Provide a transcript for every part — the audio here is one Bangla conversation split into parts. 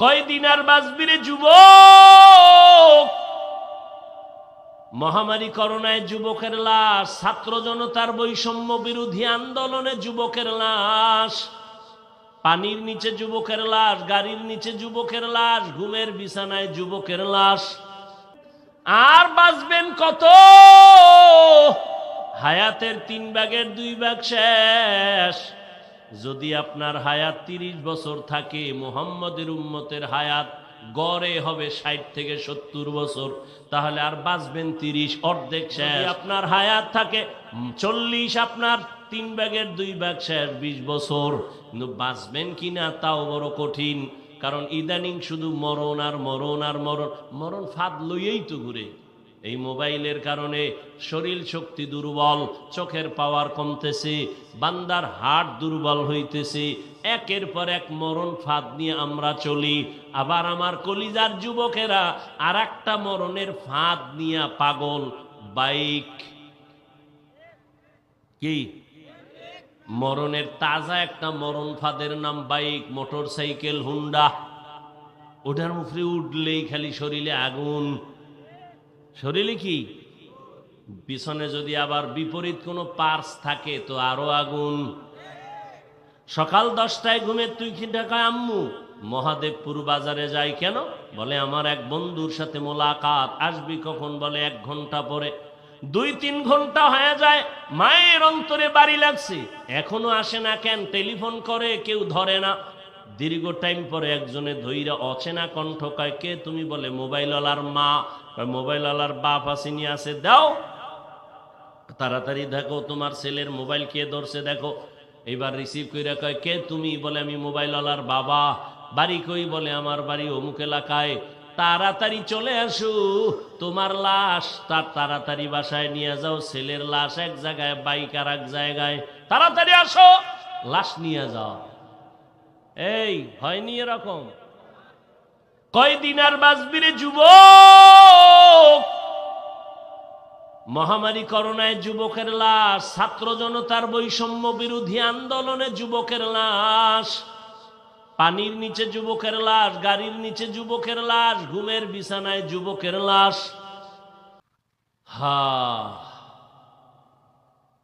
কয়দিন আর বাঁচবিরে যুবক? মহামারী করোনায় যুবকের লাশ, ছাত্র জনতার বৈষম্য বিরোধী আন্দোলনে যুবকের লাশ, পানির নিচে যুবকের লাশ, গাড়ির নিচে যুবকের লাশ, ঘুমের বিছানায় যুবকের লাশ। আর বাঁচবেন কত? হায়াতের তিন ভাগের দুই ভাগ শেষ। যদি আপনার হায়াত তিরিশ বছর থাকে মোহাম্মদের উম্মতের হায়াত গড়ে হবে ষাট থেকে সত্তর বছর তাহলে আর বাঁচবেন তিরিশ অর্ধেক শেষ। আপনার হায়াত থাকে চল্লিশ আপনার তিন ব্যাগের দুই ভাগ শেষ বিশ বছর। কিন্তু বাঁচবেন কিনা তাও বড় কঠিন। কারণ ইদানিং শুধু মরণ আর মরণ আর মরণ মরণ ফাঁদ লইয়েই তো ঘুরে। এই মোবাইলের কারণে শরীর শক্তি দুর্বল, চোখের পাওয়ার কমতেছে, বান্দার হাট দুর্বল হইতেছে, একের পর এক মরণ ফাঁদ নিয়ে আমরা চলি। আবার আমার কলিজার যুবকেরা আর একটা মরণের ফাঁদ নিয়ে পাগল। বাইক। কি? মরণের তাজা একটা মরণ ফাঁদের নাম বাইক মোটর সাইকেল হুন্ডা। ওটার মুখে উঠলেই খালি শরীরে আগুন। শরীরে কি? পিছনে যদি আবার বিপরীত কোনো পার্স থাকে, তো আরও আগুন। সকাল দশটায় ঘুমের তুই কি ঢাকায় আম্মু, মহাদেবপুর বাজারে যাই কেন? বলে, আমার এক বন্ধুর সাথে মোলাকাত। আসবি কখন? বলে, এক ঘণ্টা পরে। দুই তিন ঘণ্টা হয়ে যায়, মায়ের অন্তরে বাড়ি লাগছে। এখনও আসে না কেন? টেলিফোন করে, কেউ ধরে না। দীর্ঘ টাইম পরে একজনে ধৈরা অচেনা কণ্ঠ কয়, কে তুমি? বলে, মোবাইলওয়ালার মা। মোবাইলওয়ালার বাপ আসেনি, আছে, দাও। তাড়াতাড়ি দেখো, তোমার ছেলের মোবাইল কে ধরছে, দেখো। এবার রিসিভ করে কয়, কে তুমি? বলে, আমি মোবাইলওয়ালার বাবা। বাড়ি কই? বলে, আমার বাড়ি অমুক এলাকায়। তাড়াতাড়ি চলে আসু, তোমার লাশ। তার তাড়াতাড়ি বাসায় নিয়ে যাও, ছেলের লাশ এক জায়গায়, বাইক আর এক জায়গায়। তাড়াতাড়ি আসো, লাশ নিয়ে যাও। এই হয়নি এরকম। কয়দিন আর বাঁচবিরে যুবক? মহামারী করোনায় যুবকের লাশ, ছাত্র জনতার বৈষম্য বিরোধী আন্দোলনে যুবকের লাশ, পানির নিচে যুবকের লাশ, গাড়ির নিচে যুবকের লাশ, ঘুমের বিছানায় যুবকের লাশ। হা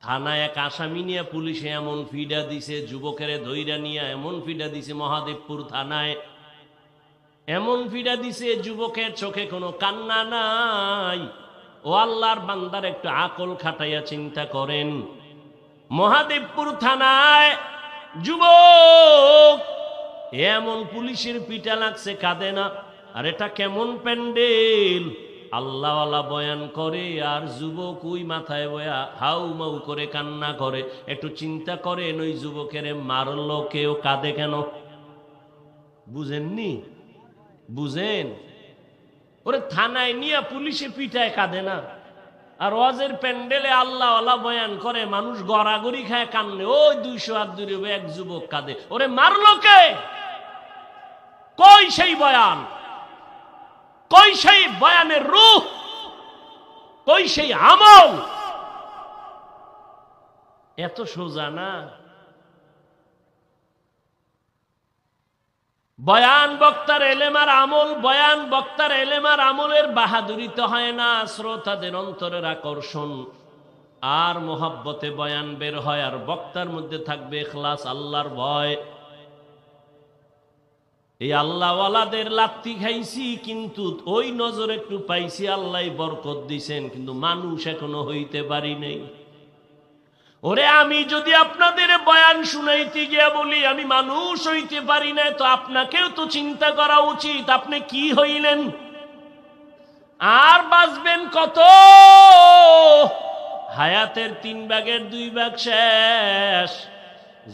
থানায় এক আসামি নিয়ে পুলিশে এমন ফিডা দিছে, যুবকের ধৈরা নিয়ে এমন ফিডা দিছে মহাদেবপুর থানায়। এমন ফিডা দিছে যুবকের চোখে কোনো কান্না নাই। ও আল্লাহর বান্দার একটু আকল খাটাইয়া চিন্তা করেন। মহাদেবপুর থানায় যুবক এমন পুলিশের পিটা লাগছে, কাঁদে না। আর এটা কেমন প্যান্ডেল? আল্লাহওয়ালা বয়ান করে আর যুবক ওই মাথায় বয়া হাউ মাউ করে কান্না করে। একটু চিন্তা করেন ওই যুবকের মারলো কেউ, কাঁদে কেন? বুঝেননি? বুঝেন? ওরে থানায় নিয়ে পুলিশে পিঠায় কাঁদে না। আর ওয়াজের প্যান্ডেলে আল্লাহ আল্লাহ বয়ান করে, মানুষ গড়াগড়ি খায় কান্নে ওই দুইশো আর দূরে এক যুবক কাঁদে। ওরে মারলো কে? কই সেই বয়ান? কই সেই বয়ানের রূপ? কই সেই আমল? এত সোজা না? বয়ান বক্তার এলেমার আমল, বয়ান বক্তার এলেমার আমলের বাহাদুরিতে হয় না, শ্রোতাদের অন্তরের আকর্ষণ। আর মোহাব্বতে বয়ান বের হয়, আর বক্তার মধ্যে থাকবে এখলাস, আল্লাহর ভয়। এই আল্লাহওয়ালাদের লাত্তি খাইছি, কিন্তু ওই নজর একটু পাইছি, আল্লাহ বরকত দিছেন, কিন্তু মানুষ এখনও হইতে পারি নাই। ওরে, আমি যদি আপনাদের বয়ান শুনাইতে গিয়া বলি, আমি মানুষ হইতে পারি না তো আপনাকেও তো চিন্তা করা উচিত, আপনি কি হইলেন? আর বাঁচবেন কত? হায়াতের তিন ভাগের দুই ভাগ শেষ।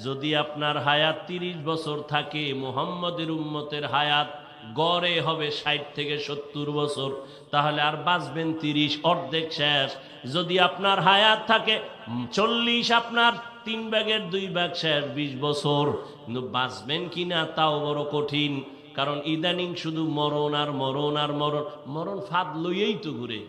যদি আপনার হায়াত তিরিশ বছর থাকে, মোহাম্মদের উম্মতের হায়াত গড়ে হবে ষাট থেকে সত্তর বছর, তাহলে আর বাঁচবেন তিরিশ, অর্ধেক শেষ। যদি আপনার হায়াত থাকে চল্লিশ, আপনার তিন ব্যাগের দুই ভাগ শেষ, বিশ বছর। কিন্তু বাঁচবেন কিনা তাও বড় কঠিন। কারণ ইদানিং শুধু মরণ আর মরণ আর মরণ মরণ ফাঁদ লইয়েই তো ঘুরে।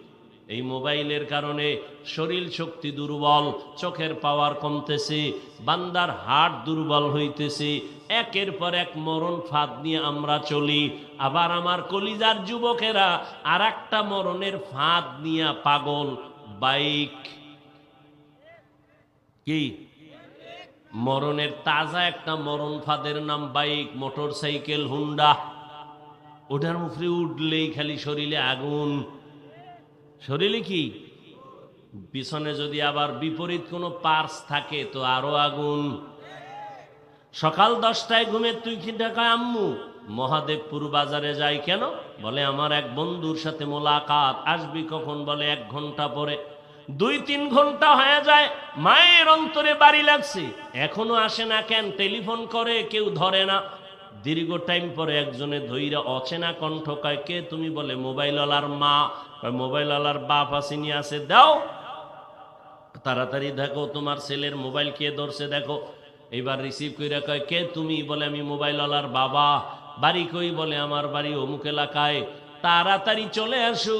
এই মোবাইলের কারণে শরীর শক্তি দুর্বল, চোখের পাওয়ার কমতেছে, বান্দার হাট দুর্বল হইতেছে, একের পর এক মরণ ফাঁদ নিয়ে আমরা চলি। আবার আমার কলিজার যুবকেরা আর একটা মরণের ফাঁদ নিয়ে পাগল। বাইক। কি? মরণের তাজা একটা মরণ ফাঁদের নাম বাইক মোটর সাইকেল হুন্ডা। ওটার মুখে উঠলেই খালি শরীরে আগুন। শরীরে কি? পিছনে যদি আবার বিপরীত কোনো পার্স থাকে, তো আরও আগুন। সকাল দশটায় ঘুমে তুই কি ঢাকায়, আম্মু, মহাদেবপুর বাজারে যাই কেন? বলে, আমার এক বন্ধুর সাথে মোলাকাত। আসবি কখন? বলে, এক ঘণ্টা পরে। দুই তিন ঘণ্টা হয়ে যায়, মায়ের অন্তরে বাড়ি লাগছে। এখনও আসে না কেন? টেলিফোন করে, কেউ ধরে না। দীর্ঘ টাইম পরে একজনে ধৈরা অচেনা কণ্ঠ কয়, কে তুমি? বলে মোবাইল আলার মা। মোবাইল আলার বাপ আসেনি আছে, দাও। তাড়াতাড়ি দেখো, তোমার ছেলের মোবাইল কে ধরছে, দেখো। এইবার রিসিভ করে কয়, কে তুমি? বলে, আমি মোবাইল আলার বাবা। বাড়ি কই? বলে, আমার বাড়ি অমুক এলাকায়। তাড়াতাড়ি চলে আসু,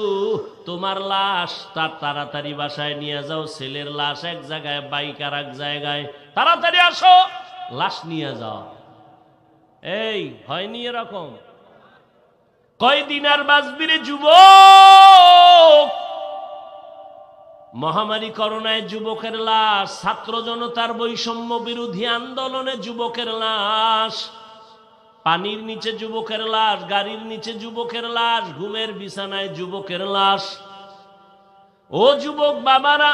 তোমার লাশ তার তাড়াতাড়ি বাসায় নিয়ে যাও। ছেলের লাশ এক জায়গায়, বাইক আর এক জায়গায়। তাড়াতাড়ি আসো, লাশ নিয়ে যাও। এই হয়নি এরকম। কয়দিন আর বাজবিরে যুবক? মহামারী করোনায় যুবকের লাশ, ছাত্র জনতার বৈষম্য বিরোধী আন্দোলনে যুবকের লাশ, পানির নিচে যুবকের লাশ, গাড়ির নিচে যুবকের লাশ, ঘুমের বিছানায় যুবকের লাশ। ও যুবক বাবারা,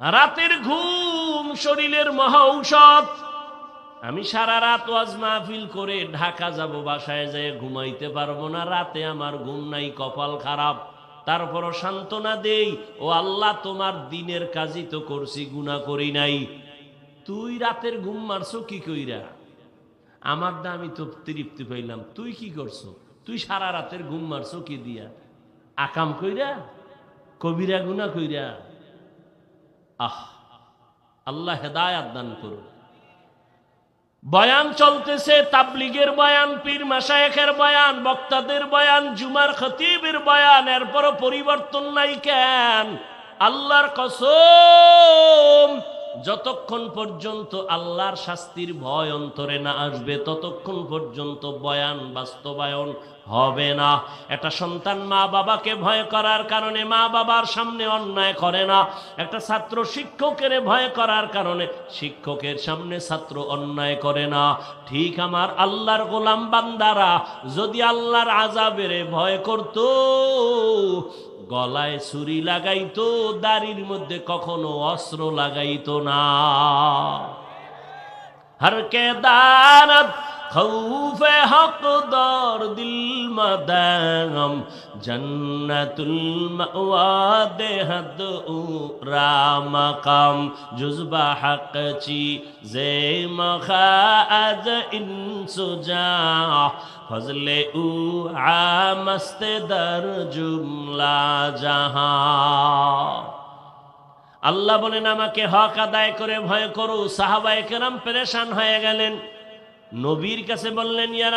রাতের ঘুম, শরীরের মহা ঔষধ। আমি সারা রাত ওয়াজ মাহফিল করে ঢাকা যাব, বাসায় যেয়ে ঘুমাইতে পারব না। রাতে আমার ঘুম নাই, কপাল খারাপ। তারপরও সান্ত্বনা দেই, ও আল্লাহ তোমার দিনের কাজই তো করছি গুণা করি নাই। তুই রাতের ঘুম মারছো কি কইরা? আমার দা আমি তো তৃপ্তি পাইলাম। তুই কি করছ? তুই সারা রাতের ঘুম মারছো কি দিয়া? আকাম কইরা? কবিরা গুণা কইরা? আহ, আল্লাহ হেদায়াত দান করুন বয়ান চলতেছে, তাবলিগের বয়ান, পীর মাসায়েখের বয়ান, বক্তাদের বয়ান, জুমার খতিবের বয়ান, এরপরও পরিবর্তন নাই কেন? আল্লাহর কসম, যতক্ষণ পর্যন্ত আল্লাহর শাস্তির ভয় অন্তরে না আসবে, ততক্ষণ পর্যন্ত বয়ান বাস্তবায়ন হবে না। একটা সন্তান মা বাবাকে ভয় করার কারণে মা বাবার সামনে অন্যায় করে না। একটা ছাত্র শিক্ষকের ভয় করার কারণে শিক্ষকের সামনে ছাত্র অন্যায় করে না। ঠিক আমার আল্লাহর গোলাম বান্দারা, যদি আল্লাহর আজাবের ভয় করত, গলায় ছুরি লাগাইতো, দাড়ির মধ্যে কখনো অস্ত্র লাগাইতো না। খৌফে হক দর দিল মদম জন্নতুল মাওয়াদে হদ উ রামকাম জুজবা হক চি জে মখা আজ ইনসু জা ফজলে উ আমস্তে দর জুমলা জাহা আল্লাহ বলেন আমাকে হক আদায় করে ভয় করু সাহাবাই কেরাম পরেশান হয়ে গেলেন নবীর কাছে বললেন, ইয়া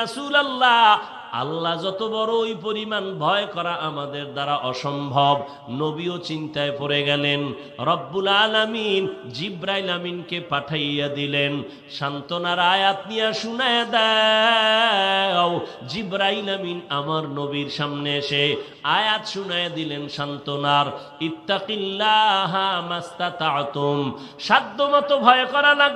আল্লাহ আল্লাহ যত বড় ওই পরিমাণ ভয় করা আমাদের দ্বারা অসম্ভব। নবীও চিন্তায় পড়ে গেলেন। রব্বুল আলামিন জিব্রাইল আমিনকে পাঠাইয়া দিলেন, সান্ত্বনার আয়াত নিয়ে শুনায় দাও। জিব্রাইল আমিন আমার নবীর সামনে এসে আয়াত শুনায় দিলেন সান্ত্বনার, ইত্তাকিল্লাহা মাস্তাতাতুম। সাধ্যমতো ভয় করা লাগ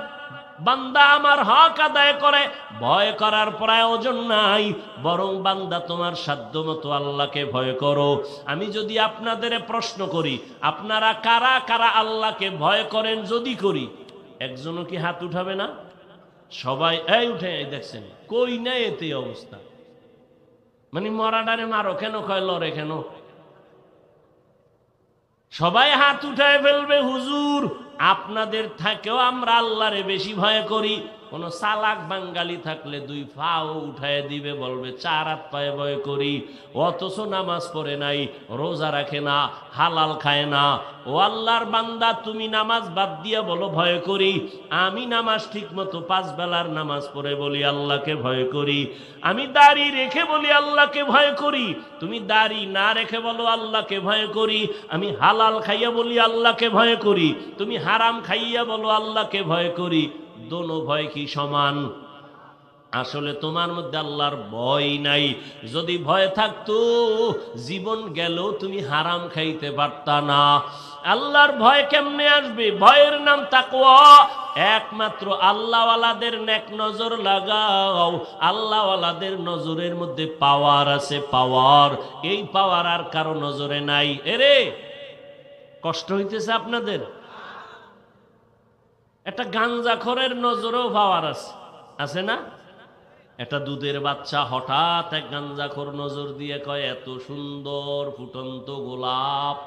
বান্দা আমার হক আদায় করে, ভয় করার প্রয়োজন নাই। বরং বান্দা তোমার সাধ্য মতো আল্লাহকে ভয় করো। আমি যদি আপনাদের প্রশ্ন করি, আপনারা কারা কারা আল্লাহকে ভয় করেন যদি করি, একজনও কি হাত উঠাবে না? সবাই, এই উঠে দেখছেন, কই নাই এতে অবস্থা? মানে মরাডারে মারো কেন, কয় লড়ে কেন? সবাই হাত উঠায় ফেলবে হুজুর। আপনাদের থাকেও আমরা আল্লাহরে বেশি ভয় করি। কোন সালাক বাঙ্গালি থাকলে দুই ফাও উঠায় দিবে, বলবে, চার হাত পায়ে ভয় করি, অথচ নামাজ পড়ে নাই, রোজা রাখে না, হালাল খায় না। ও আল্লাহর বান্দা, তুমি নামাজ বাদ দিয়া বলো, ভয় করি, আমি নামাজ ঠিক মতো পাঁচ বেলার নামাজ পড়ে বলি, আল্লাহকে ভয় করি। আমি দাড়ি রেখে বলি, আল্লাহকে ভয় করি। তুমি দাড়ি না রেখে বলো, আল্লাহকে ভয় করি। আমি হালাল খাইয়া বলি, আল্লাহকে ভয় করি। তুমি হারাম খাইয়া বলো, আল্লাহকে ভয় করি। দোনো ভয় কি সমান? আসলে তোমার মধ্যে আল্লাহর ভয় নাই। যদি ভয় থাকতো, জীবন গেলেও তুমি হারাম খাইতে পারতা না। আল্লাহর ভয় কেমনে আসবে? ভয়ের নাম তাকওয়া। একমাত্র আল্লাহওয়ালাদের নেক নজর লাগাও। আল্লাহওয়ালাদের নজরের মধ্যে পাওয়ার আছে পাওয়ার। এই পাওয়ার আর কারও নজরে নাই। এরে, কষ্ট হইতেছে আপনাদের? একটা গাঞ্জাখরের নজরেও পাওয়ার আছে। আছে না? একটা দুধের বাচ্চা হঠাৎ এক গাঞ্জাখোর নজর দিয়ে কয়, এত সুন্দর ফুটন্ত গোলাপ।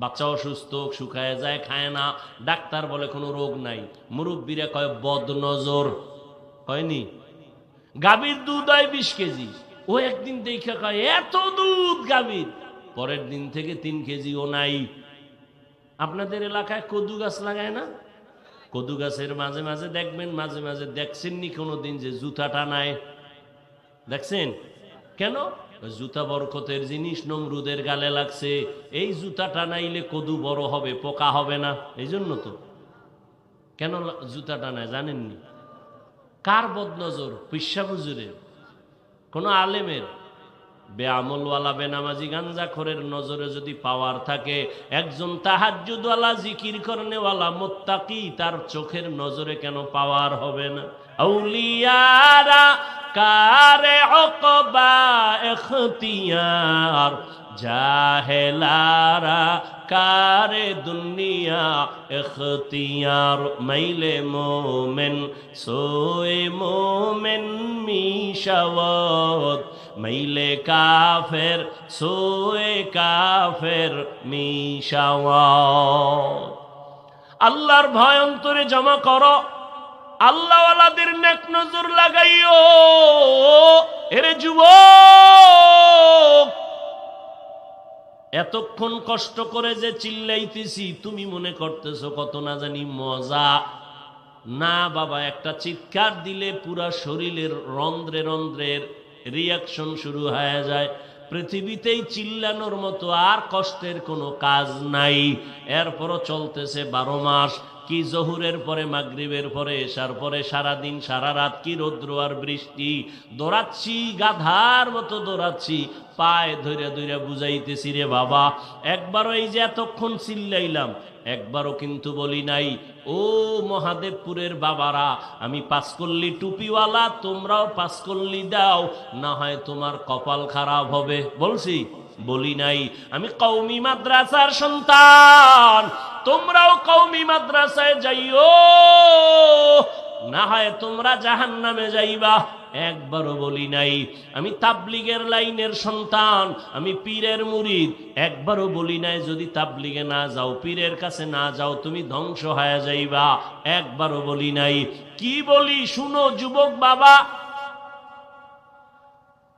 বাচ্চা অসুস্থ, শুকায় যায়, খায় না। ডাক্তার বলে কোনো রোগ নাই। মুরব্বীরা কয় বদ নজর হয়নি? গাভীর দুধ হয় বিশ কেজি। ও একদিন দেখে কয়, এত দুধ গাভীর। পরের দিন থেকে তিন কেজিও নাই। আপনাদের এলাকায় কদু গাছ লাগায় না? কদু গাছের মাঝে মাঝে দেখবেন, মাঝে মাঝে দেখছেননি কোনো দিন যে জুতা টানায় দেখছেন? কেন? জুতা বরকতের জিনিস নমরুদের গালে লাগছে। এই জুতা টানাইলে কদু বড় হবে, পোকা হবে না। এই জন্য তো। কেন লা- জুতা টানায় জানেননি? কার বদনজর? পিসা কোনো আলেমের? বেআমলওয়ালা, বেনামাজি গাঞ্জাখরের নজরে যদি পাওয়ার থাকে, একজন তাহাজ্জুদওয়ালা, জিকির করনেওয়ালা, মোত্তাকি, তার চোখের নজরে কেন পাওয়ার হবে না? আউলিয়ারা, কারে অকবা এখতিয়ার, জাহেলারা, কারে দুনিয়া এখতিয়ার, মাইলে মোমেন, সোয়ে মোমেন মিশাওয়াত মাইলে কাফের সোয়ে কাফের মিশাওয়াত। আল্লাহর ভয় অন্তরে জমা করো। আল্লাহওয়ালাদের নেক নজর লাগাইও। এরে যুবক, এতক্ষণ কষ্ট করে যে চিল্লাইতেছি, তুমি মনে করতেছো কত না জানি মজা। না বাবা, একটা চিৎকার দিলে পুরা শরীরের রন্ধ্রে রন্ধ্রের রিয়াকশন শুরু হয়ে যায়। পৃথিবীতেই চিল্লানোর মতো আর কষ্টের কোনো কাজ নাই। এরপরও চলতেছে বারো মাস। কি জহুরের পরে, মাগরিবের পরে এসার পরে সারা দিন সারা রাত কি রৌদ্র আর বৃষ্টি? দৌড়াচ্ছি, গাধার মতো দৌড়াচ্ছি, পায়ে ধরে ধরে বুঝাইতেছি রে বাবা। একবারও এই যে এতক্ষণ চিল্লাইলাম, একবারও কিন্তু বলি নাই, ও মহাদেবপুরের বাবারা, আমি পাঁচকল্লি টুপিওয়ালা, তোমরাও পাঁচকল্লি দাও, না হয় তোমার কপাল খারাপ হবে। বলছি, বলি নাই। আমি কৌমি মাদ্রাসার সন্তান তোমরাও কৌমি মাদ্রাসায় যাইও। না হয় তোমরা জাহান নামে যাইবা। একবারও বলি নাই, আমি তাবলিগের লাইনের সন্তান, আমি পীরের মুরিদ। একবারও বলি নাই, যদি তাবলিগে না যাও, পীরের কাছে না যাও, তুমি ধ্বংস হয়ে যাইবা। একবারও বলি নাই। কি বলি? শুনো, যুবক বাবা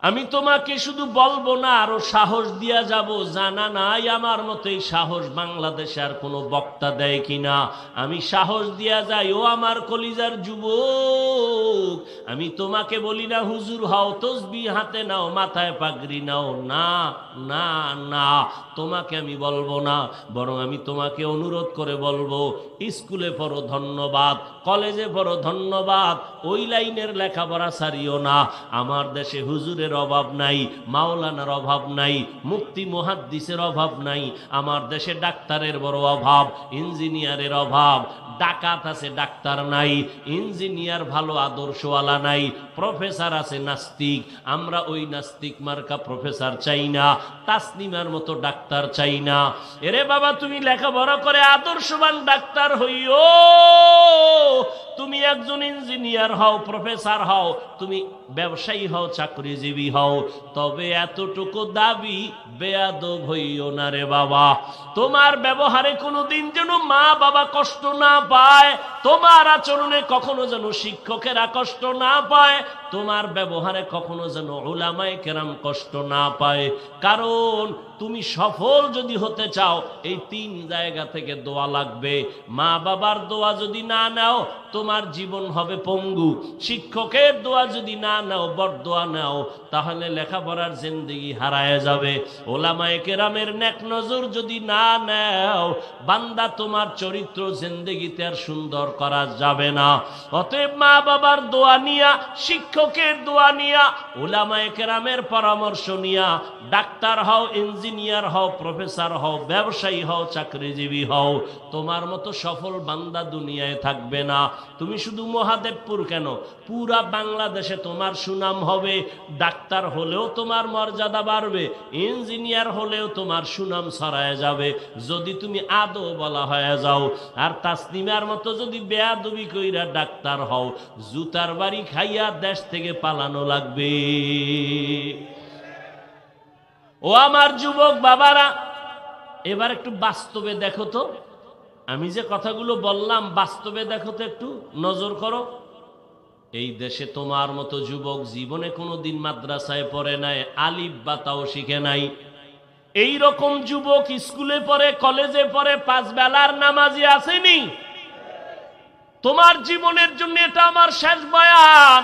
আমি তোমাকে শুধু বলব না, আরও সাহস দিয়া যাব। জানা নাই আমার মতো সাহস বাংলাদেশে আর কোনো বক্তা দেয় কিনা। আমি সাহস দিয়া যাই, ও আমার কলিজার যুবক। আমি তোমাকে বলি না, হুজুর হও, তসবি হাতে নাও, মাথায় পাগড়ি নাও। না না না, তোমাকে আমি বলব না, বরং আমি তোমাকে অনুরোধ করে বলব, স্কুলে পড়ো, ধন্যবাদ, কলেজে পড়ো, ধন্যবাদ, ওই লাইনের লেখাপড়া সারিও না। আমার দেশে হুজুরের অভাব নাই, মাওলানার অভাব নাই মুক্তি মুহাদ্দিসের অভাব নাই, আমার দেশে ডাক্তারের বড় অভাব, ইঞ্জিনিয়ারের অভাব, ডাকাত আছে ডাক্তার নাই, ইঞ্জিনিয়ার ভালো আদর্শওয়ালা নাই, প্রফেসর আছে নাস্তিক, আমরা ওই নাস্তিক মার্কা প্রফেসর চাই না, তাসনিমার মতো ডাক্তার চাই না। এরে বাবা, তুমি লেখাপড়া করে আদর্শবান ডাক্তার হইও তুমি একজন ইঞ্জিনিয়ার হও, প্রফেসর হও, তুমি ব্যবসায়ী হও, চাকরিজীবী হও, তবে এতটুকু দাবি বেয়াদব হইও না রে বাবা। তোমার ব্যবহারে কোনো দিন যেন মা বাবা কষ্ট না পায়, তোমার আচরণে কখনো যেন শিক্ষকেরা কষ্ট না পায়, তোমার ব্যবহারে কখনো যেন ওলামায় কেরাম কষ্ট না পায়। কারণ তুমি সফল যদি হতে চাও, এই তিন জায়গা থেকে দোয়া লাগবে। মা বাবার দোয়া যদি না নাও, তোমার জীবন হবে পঙ্গু। শিক্ষকের দোয়া যদি না নাও, বরদোয়া নাও, তাহলে লেখাপড়ার জিন্দিগি হারায় যাবে। ওলামায়ে কেরামের নেক নজর যদি না নাও, বান্দা তোমার চরিত্র জিন্দিগিতে আর সুন্দর করা যাবে না। অতএব মা বাবার দোয়া নিয়া, শিক্ষকের দোয়া নিয়া, ওলামায়ে কেরামের পরামর্শ নিয়া, ডাক্তার হও, ইঞ্জিনিয়ার হও, প্রফেসর হও, ব্যবসায়ী হও, চাকরিজীবী হও, তোমার মতো সফল বান্দা দুনিয়ায় থাকবে না। তুমি শুধু মহাদেবপুর কেন? পুরা বাংলাদেশে তোমার সুনাম হবে, ডাক্তার হলেও তোমার মর্যাদা বাড়বে, ইঞ্জিনিয়ার হলেও তোমার সুনাম ছড়ায় যাবে, যদি তুমি আদৌ বলা হয়ে যাও। আর তাসনিমার মতো যদি বেয়াদবি কইরা ডাক্তার হও, জুতার বাড়ি খাইয়া দেশ থেকে পালানো লাগবে। ও আমার যুবক বাবারা, এবার একটু বাস্তবে দেখো তো। আমি যে কথাগুলো বললাম, বাস্তবে দেখো তো একটু, নজর করো। এই দেশে তোমার মতো যুবক জীবনে কোনো দিন মাদ্রাসায় পড়ে নাই, আলিফ বা তাও শিখে নাই। এই রকম যুবক স্কুলে পড়ে, কলেজে পড়ে, পাঁচ বেলার নামাজি আসেনি। তোমার জীবনের জন্য এটা আমার শেষ বয়ান।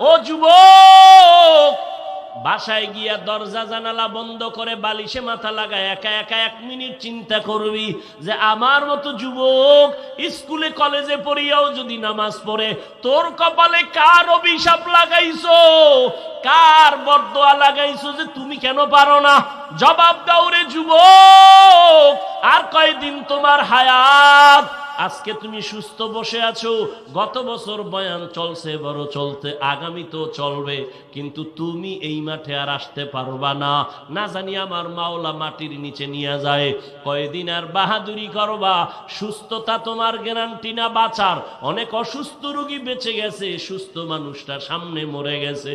ও যুবক বাসায় গিয়া দরজা জানালা বন্ধ করে বালিশে মাথা লাগায়, একা একা এক মিনিট চিন্তা করবি যে আমার মতো যুবক স্কুলে, কলেজে পড়িয়াও যদি নামাজ পড়ে, তোর কপালে কার অভিশাপ লাগাইছো? কার বরদোয়া লাগাইছো যে তুমি কেন পারো না? জবাব দাও রে যুবক, আর কয়দিন তোমার হায়াত আজকে তুমি সুস্থ বসে আছো। গত বছর বয়ান চলছে, বড় চলতে, আগামী তো চলবে। কিন্তু তুমি এই মাঠে আর আসতে পারবা না। না জানি আমার মাওলা মাটির নিচে নিয়ে যায়। কয়দিন আর বাহাদুরি করবা। সুস্থতা তোমার গ্যারান্টি না বাঁচার। অনেক অসুস্থ রোগী বেঁচে গেছে, সুস্থ মানুষটা সামনে মরে গেছে।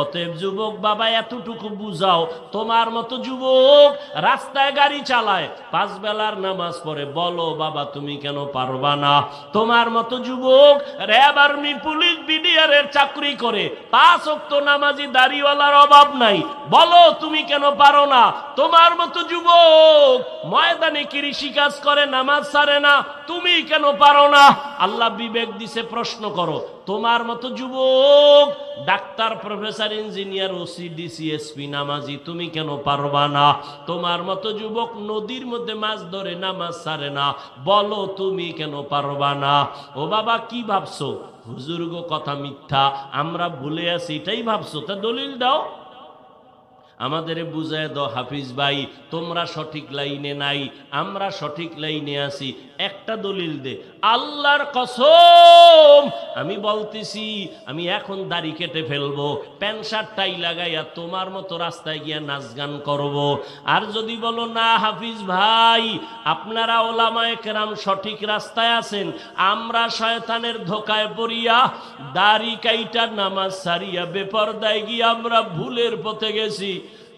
অতএব যুবক বাবা, এতটুকু বুঝাও, তোমার মতো যুবক রাস্তায় গাড়ি চালায়, পাঁচ বেলার নামাজ পড়ে। বলো, বাবা, তুমি কেন পারবা না। তোমার মতো যুবক র্যাব আর্মি পুলিশ বিডিআর এর চাকরি করে। পাঁচ অক্ত নামাজি দাড়িওয়ালার অভাব নাই। বলো, তুমি কেন পারো না? তোমার মতো যুবক, ময়দানে কৃষি কাজ করে, নামাজ সারে না। তুমি কেন পারো না? আল্লাহ বিবেক দিছে, প্রশ্ন করো। তোমার মতো যুবক, doctor, professor, engineer, OC DC SP নামাজি, তুমি কেন পারবা না? তোমার মতো যুবক নদীর মধ্যে মাছ ধরে নামাজ সারে না। বলো, তুমি কেন পারবা না? ও বাবা, কি ভাবছ? হুজুর্গ, কথা মিথ্যা। আমরা ভুলে আছি, এটাই ভাবছ। তা দলিল দাও। আমাদের বুঝায় দ হাফিজ ভাই, তোমরা সঠিক লাইনে নাই, আমরা সঠিক লাইনে আছি। একটা দলিল দে আল্লাহর কসম, আমি বলতেছি, আমি এখন দাড়ি কেটে ফেলব, প্যান্ট শার্টটাই লাগাইয়া তোমার মতো রাস্তায় গিয়া নাচ গান করব। আর যদি বলো, না হাফিজ ভাই, আপনারা ওলামায়ে কেরাম সঠিক রাস্তায় আছেন, আমরা শয়তানের ধোকায় পড়িয়া দাড়ি কাইটা নামাজ সারিয়া বেপরদায় গিয়ে আমরা ভুলের পথে গেছি।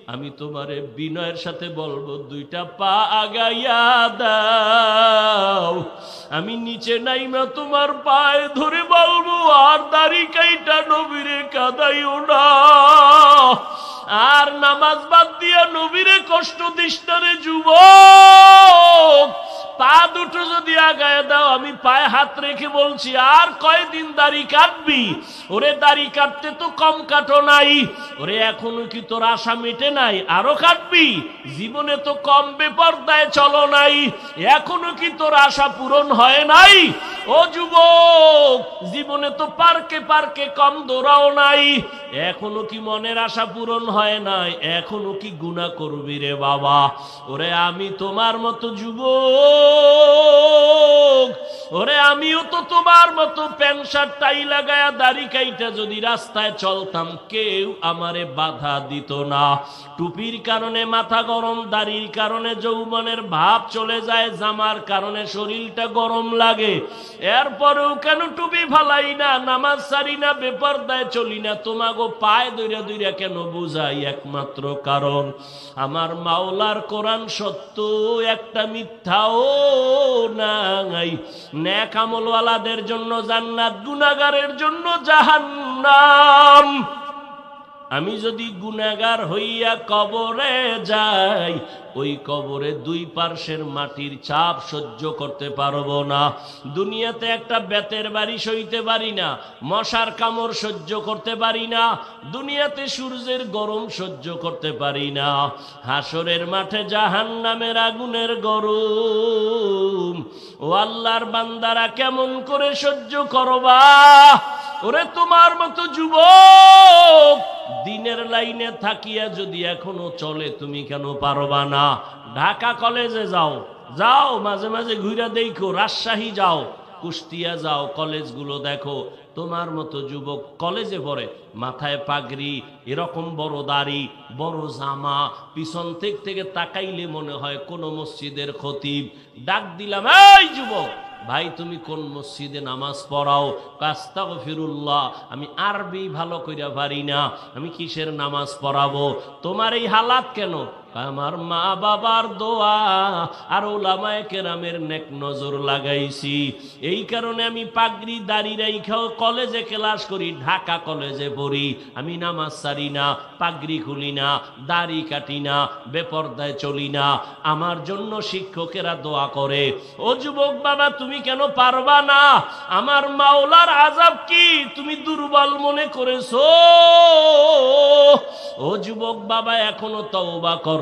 আমি তোমারে বিনয়ের সাথে বলব, দুইটা পা আগাইয়া দাও। আমি নিচে নাই নাইমা তোমার পায়ে ধরে বলব, আর দাড়ি কাইটা নবীরে কাদাইও না। আর নামাজ বাদ দিয়া নবীরে কষ্ট দিস না রে যুবক। পা দুটো জীবনে তো কম বেপরদায় চলো নাই। এখনও কি তোর আশা পূরণ হয় নাই? ও যুবক, জীবনে তো পার্কে পার্কে কম দৌড়াও নাই। এখনও কি মনের আশা পূরণ হয় নাই? এখনও কি গুণা করবি রে বাবা? ওরে, আমি তোমার মতো যুবক ওরে, আমিও তো তোমার মতো প্যান্ট শার্ট, টাই লাগায়া দাড়ি কাইটা যদি রাস্তায় চলতাম, কেউ আমারে বাধা দিত না। টুপির কারণে মাথা গরম, দাড়ির কারণে যৌবনের ভাব চলে যায়, জামার কারণে শরীরটা গরম লাগে। এরপরেও কেন টুপি ফালাই না, নামাজ সারি না চলি না? তোমাগো পায়ে দইরা দইরা কেন বুঝাই একমাত্র কারণ? আমার মাওলার কোরআন সত্য, একটা মিথ্যাও নাই। ন্যাক আমলওয়ালাদের জন্য জান্নাত গুনাগারের জন্য জাহান্নাম। আমি যদি গুনাগার হইয়া কবরে যাই ওই কবরে দুই পার্শ্বের মাটির চাপ সহ্য করতে পারব না। দুনিয়াতে একটা বেতের বাড়ি সইতে পারি না, মশার কামড় সহ্য করতে পারি না, দুনিয়াতে সূর্যের গরম সহ্য করতে পারি না। হাসরের মাঠে জাহান নামের আগুনের গরম, ও আল্লাহর বান্দারা কেমন করে সহ্য করবা? ওরে তোমার মতো যুবক, দিনের লাইনে থাকিয়া যদি এখনও চলে, তুমি কেন পারবা না? ঢাকা কলেজে যাও। যাও, মাঝে মাঝে ঘুরে দেখো, রাজশাহী যাও। কুষ্টিয়া যাও, কলেজগুলো দেখো। তোমার মতো যুবক কলেজে পড়ে, মাথায় পাগড়ি, এরকম বড় দাড়ি, বড় জামা, পিছন থেকে থেকে তাকাইলে মনে হয় কোন মসজিদের খতিব। ডাক দিলাম, এই যুবক, ভাই তুমি কোন মসজিদে নামাজ পড়াও? কাস্তাগ ফিরুল্লাহ আমি আরবি ভালো কইরা পারি না। আমি কিসের নামাজ পড়াবো? তোমার এই হালাত কেন? আমার মা বাবার দোয়া আর ওলামায় কেরামের নেক নজর লাগাইছি। এই কারণে আমি পাগড়ি দাড়ি রাইখাও কলেজে ক্লাস করি, ঢাকা কলেজে পড়ি। আমি নামাজ সারি না, পাগড়ি খুলি না, দাড়ি কাটি না, বেপর্দায় চলি না। আমার জন্য শিক্ষকেরা দোয়া করে, ও যুবক বাবা, তুমি কেন পারবা না? আমার মাওলার আজাব কি? তুমি দুর্বল মনে করেছ? ও যুবক বাবা, এখনও তওবা করো।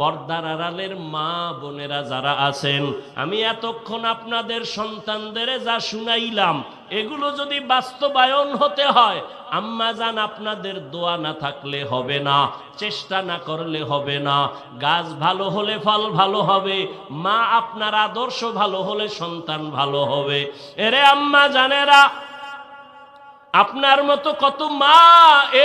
পর্দার আড়ালের মা বোনেরা যারা আছেন, আমি এতক্ষণ আপনাদের সন্তানদের যা শুনাইলাম, এগুলো যদি বাস্তবায়ন হতে হয়, আম্মা জান আপনাদের দোয়া না থাকলে হবে না, চেষ্টা না করলে হবে না, গাছ ভালো হলে ফল ভালো হবে, মা আপনার আদর্শ ভালো হলে সন্তান ভালো হবে। এরে আম্মা জানেরা আপনার মতো কত মা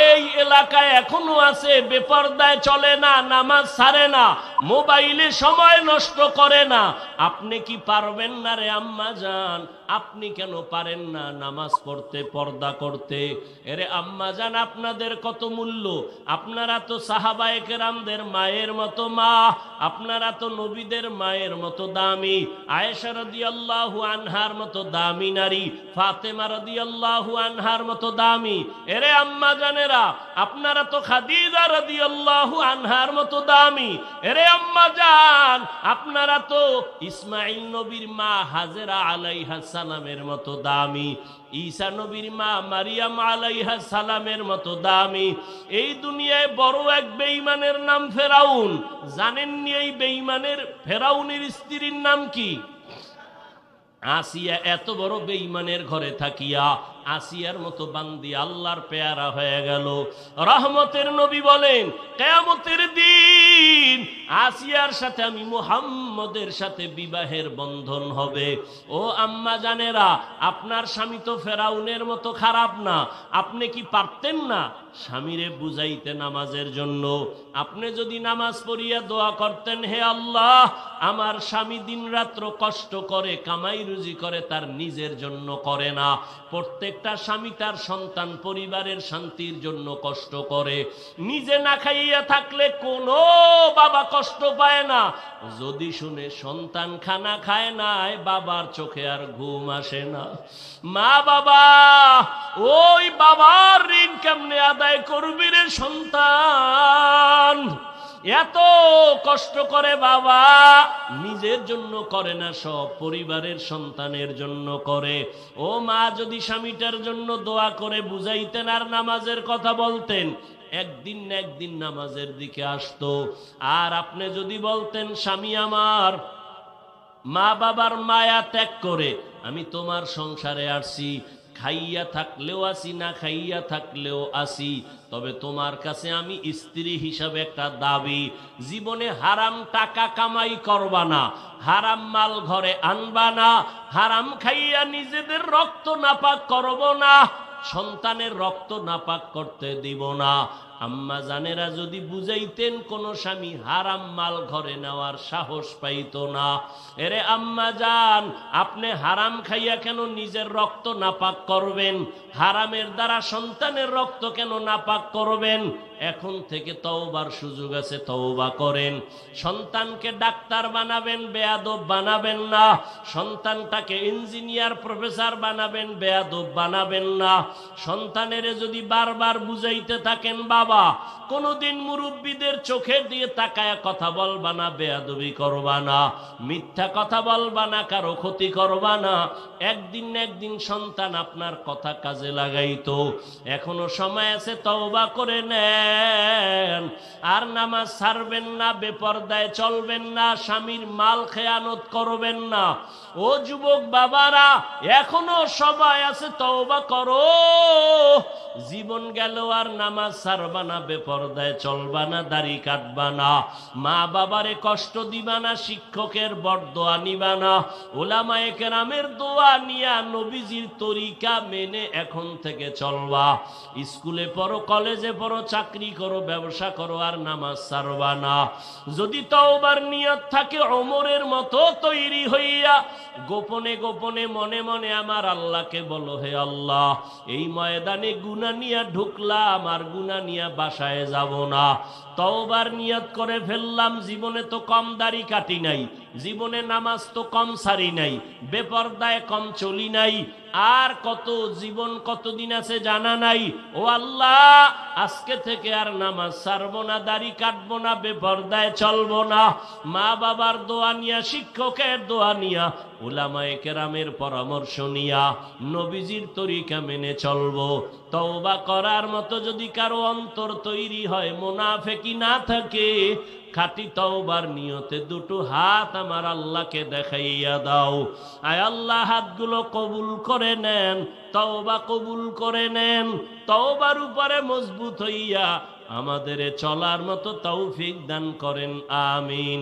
এই এলাকায় এখনও আছে, বেপর্দায় চলে না, নামাজ ছাড়ে না, মোবাইলে সময় নষ্ট করে না। আপনি কি পারবেন না রে আম্মা যান আপনি কেন পারেন না নামাজ পড়তে, পর্দা করতে? এরে আম্মা যান আপনাদের কত মূল্য? আপনারা তো সাহাবায়ে কেরামদের মায়ের মতো মা, আপনারা তো নবীদের মায়ের মতো দামি। আয়েশা রাদিয়াল্লাহু আনহার মতো দামি নারী, ফাতেমা রাদিয়াল্লাহু আনহার মতো দামি। এরে আম্মা জানেরা, আপনারা তো খাদিজা রাদিয়াল্লাহু আনহার মতো দামি। এরে আম্মা জান, আপনারা তো ইসমাইল নবীর মা হাজেরা আলাইহা সালামের মতো দামি। ঈসা নবীর মা মারিয়াম আলাইহা সালামের মতো দামি। এই দুনিয়ায় বড় এক বেঈমানের নাম ফেরাউন। জানেননি এই বেঈমানের, ফেরাউনের স্ত্রীর নাম কি? আসিয়া এত বড় বেঈমানের ঘরে থাকিয়া আসিয়ার মতো বান্দি আল্লাহর পেয়ারা হয়ে গেল। রহমতের নবী বলেন কেয়ামতের দিন আসিয়ার সাথে আমি মুহাম্মদের সাথে বিবাহের বন্ধন হবে। ও আম্মা জানেরা, আপনার স্বামী তো ফেরাউনের মতো খারাপ না। আপনি কি পারতেন না স্বামীরে বুঝাইতে নামাজের জন্য? আপনি যদি নামাজ পড়িয়া দোয়া করতেন, হে আল্লাহ, আমার স্বামী দিন রাত্র কষ্ট করে, কামাই রুজি করে, তার নিজের জন্য করে না। প্রত্যেকটা স্বামী তার সন্তান পরিবারের শান্তির জন্য কষ্ট করে। নিজে না খাইয়া থাকলে কোনো বাবা কষ্ট পায় না। যদি শুনে সন্তান খানা খায় নাই বাবার চোখে আর ঘুম আসে না। মা বাবা, ওই বাবার ঋণ কেমনে আদায় করবি রে সন্তান? এত কষ্ট করে বাবা নিজের জন্য করে না, সব পরিবারের সন্তানের জন্য করে। ও মা, যদি স্বামীটার জন্য দোয়া করে বুঝাইতেন আর নামাজের কথা বলতেন একদিন না একদিন নামাজের দিকে আসতো। আর আপনি যদি বলতেন, স্বামী আমার, মা বাবার মায়া ত্যাগ করে আমি তোমার সংসারে আসছি খাইয়া থাকলেও আসি, না খাইয়া থাকলেও আসি, তবে তোমার কাছে আমি স্ত্রী হিসাবে একটা দাবি, জীবনে হারাম টাকা কামাই করবা না, হারাম মাল ঘরে আনবা না, হারাম খাইয়া নিজেদের রক্ত নাপাক করব না। সন্তানের রক্ত নাপাক করতে দিব না। আম্মা জানেরা যদি বুঝাইতেন কোন স্বামী হারাম মাল ঘরে নেওয়ার সাহস পাইত না। এরে আম্মা যান আপনি হারাম খাইয়া কেন নিজের রক্ত নাপাক করবেন? হারামের দ্বারা সন্তানের রক্ত কেন নাপাক করবেন? এখন থেকে তওবার সুযোগ আছে, তওবা করেন। সন্তানকে ডাক্তার বানাবেন, বেয়াদব বানাবেন না। সন্তানটাকে ইঞ্জিনিয়ার প্রফেসর বানাবেন, বেয়াদব বানাবেন না। সন্তানের যদি বারবার বুঝাইতে থাকেন, বাবা, কোনোদিন মুরব্বীদের চোখের দিয়ে তাকায় কথা বলবা না, বেয়াদবি করবা না। মিথ্যা কথা বলবা না, কারও ক্ষতি করবা না। একদিন একদিন সন্তান আপনার কথা কাজে লাগাইতো। এখনও সময় আছে তওবা করে আর নামাজ ছাড়বেন না বেপর্দায় চলবেন না স্বামীর মাল খেয়ানত করবেন না। ও যুবক বাবারা, এখনও সবাই আছে, তওবা করো। জীবন গেল আর নামাজ ছাড়বা না, বেপরদায় চলবা না, দাড়ি কাটবা না। মা বাবারে কষ্ট দিবা না, শিক্ষকের বরদোয়া নিবা না। ওলামায়ে কেরামের দোয়া নিয়া নবীজির তরিকা মেনে এখন থেকে চলবা। স্কুলে পড়ো, কলেজে পড়ো, চাকরি করো, ব্যবসা করো, আর নামাজ ছাড়বা না। যদি তওবার নিয়ত থাকে, ওমরের মতো তৈরি হইয়া গোপনে গোপনে মনে মনে আমার আল্লাহকে বলো, হে আল্লাহ, এই ময়দানে গুনা নিয়া ঢুকলাম আর গুনা নিয়া বাসায় যাব না। তওবার নিয়াত করে ফেললাম, জীবনে তো কম দাড়ি কাটি নাই, জীবনে নামাজ তো কম সারি নাই, বেপর্দায় কম চলি নাই আর কত জীবন, কতদিন আছে জানা নাই। ও আল্লাহ, আজকে থেকে আর নামাজ সারবো না, দাড়ি কাটবো না, বেপর্দায় চলবো না। মা বাবার দোয়া নিয়া, শিক্ষকের দোয়া নিয়া ওলামায়ে কেরামের পরামর্শ নিয়া, নবীজির তরিকা মেনে চলবো। তওবা করার মতো যদি কারও অন্তর তৈরি হয় মোনাফেকি না থাকে খাটি তওবার নিয়তে দুটো হাত আমার আল্লাহকে দেখাইয়া দাও। আয় আল্লাহ, হাতগুলো কবুল করে নেন, তওবা কবুল করে নেন, তওবার উপরে মজবুত হইয়া আমাদের চলার মতো তৌফিক দান করেন, আমিন।